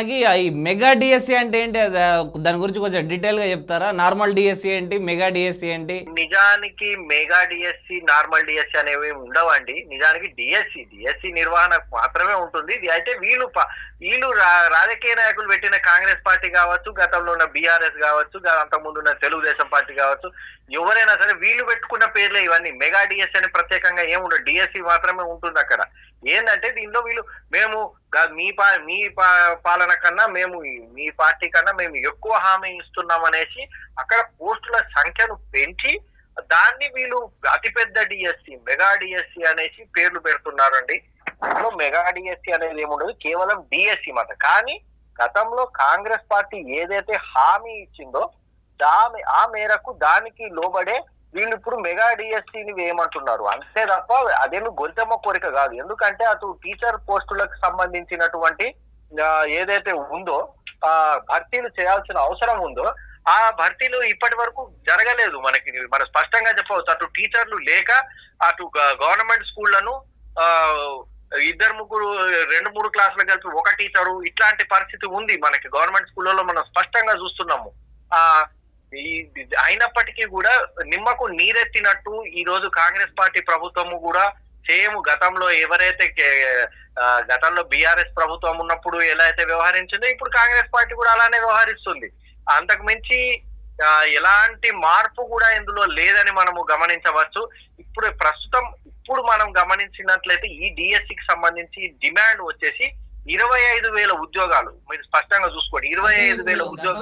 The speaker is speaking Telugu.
మనకి ఈ మెగా డిఎస్సి అంటే ఏంటి? దాని గురించి కొంచెం డీటెయిల్గా చెప్తారా? నార్మల్ డిఎస్సి ఏంటి? మెగా డిఎస్సి ఏంటి? నిజానికి మెగా డిఎస్సి నార్మల్ డిఎస్సి అనేవి ఉండవండి. నిజానికి డిఎస్సి డిఎస్సి నిర్వహణ మాత్రమే ఉంటుంది. ఇది అయితే వీళ్ళు ప- వీళ్ళు రా- రాజకీయ నాయకులు పెట్టిన కాంగ్రెస్ పార్టీ కావచ్చు గతంలో ఉన్న బీఆర్ఎస్ కావచ్చు గా- అంతకుముందు ఉన్న తెలుగుదేశం పార్టీ కావచ్చు ఎవరైనా సరే వీళ్ళు పెట్టుకున్న పేర్లే ఇవన్నీ. మెగా డిఎస్సి అని ప్రత్యేకంగా ఏముండదు. డిఎస్సి మాత్రమే ఉంటుంది అక్కడ. ఏంటంటే దీనిలో వీళ్ళు మేము మీ పా మీ పా- పాలన కన్నా మేము మీ పార్టీ కన్నా మేము ఎక్కువ హామీ ఇస్తున్నాం అనేసి అక్కడ పోస్టుల సంఖ్యను పెంచి దాన్ని వీళ్ళు అతిపెద్ద డిఎస్సి మెగా డిఎస్సి అనేసి పేర్లు పెడుతున్నారండి. ఇందులో మెగా డిఎస్సి అనేది ఏముండదు కేవలం డిఎస్సి మాట కానీ గతంలో కాంగ్రెస్ పార్టీ ఏదైతే హామీ ఇచ్చిందో దా ఆ మేరకు దానికి లోబడే వీళ్ళు ఇప్పుడు మెగా డిఎస్సిని వేయమంటున్నారు. అంతే తప్ప అదేమి గొంతెమ్మ కోరిక కాదు. ఎందుకంటే అటు టీచర్ పోస్టులకు సంబంధించినటువంటి ఏదైతే ఉందో ఆ భర్తీలు చేయాల్సిన అవసరం ఉందో ఆ భర్తీలు ఇప్పటి వరకు జరగలేదు మనకి. మనం స్పష్టంగా చెప్పవచ్చు. అటు టీచర్లు లేక అటు గవర్నమెంట్ స్కూళ్ళను ఆ ఇద్దరు ముగ్గురు రెండు మూడు క్లాసులు కలిపి ఒక టీచరు ఇట్లాంటి పరిస్థితి ఉంది మనకి. గవర్నమెంట్ స్కూళ్ళలో మనం స్పష్టంగా చూస్తున్నాము. ఆ ఈ అయినప్పటికీ కూడా నిమ్మకు నీరెత్తినట్టు ఈ రోజు కాంగ్రెస్ పార్టీ ప్రభుత్వము కూడా సేమ్ గతంలో ఎవరైతే కే- గతంలో బీఆర్ఎస్ ప్రభుత్వం ఉన్నప్పుడు ఎలా అయితే వ్యవహరించిందో ఇప్పుడు కాంగ్రెస్ పార్టీ కూడా అలానే వ్యవహరిస్తుంది. అంతకు మించి ఎలాంటి మార్పు కూడా ఇందులో లేదని మనము గమనించవచ్చు. ఇప్పుడు ప్రస్తుతం ఇప్పుడు మనం గమనించినట్లయితే ఈ డిఎస్సికి సంబంధించి డిమాండ్ వచ్చేసి ఇరవై ఐదు వేల ఉద్యోగాలు. మీరు స్పష్టంగా చూసుకోండి. ఇరవై ఐదు వేల ఉద్యోగాలు.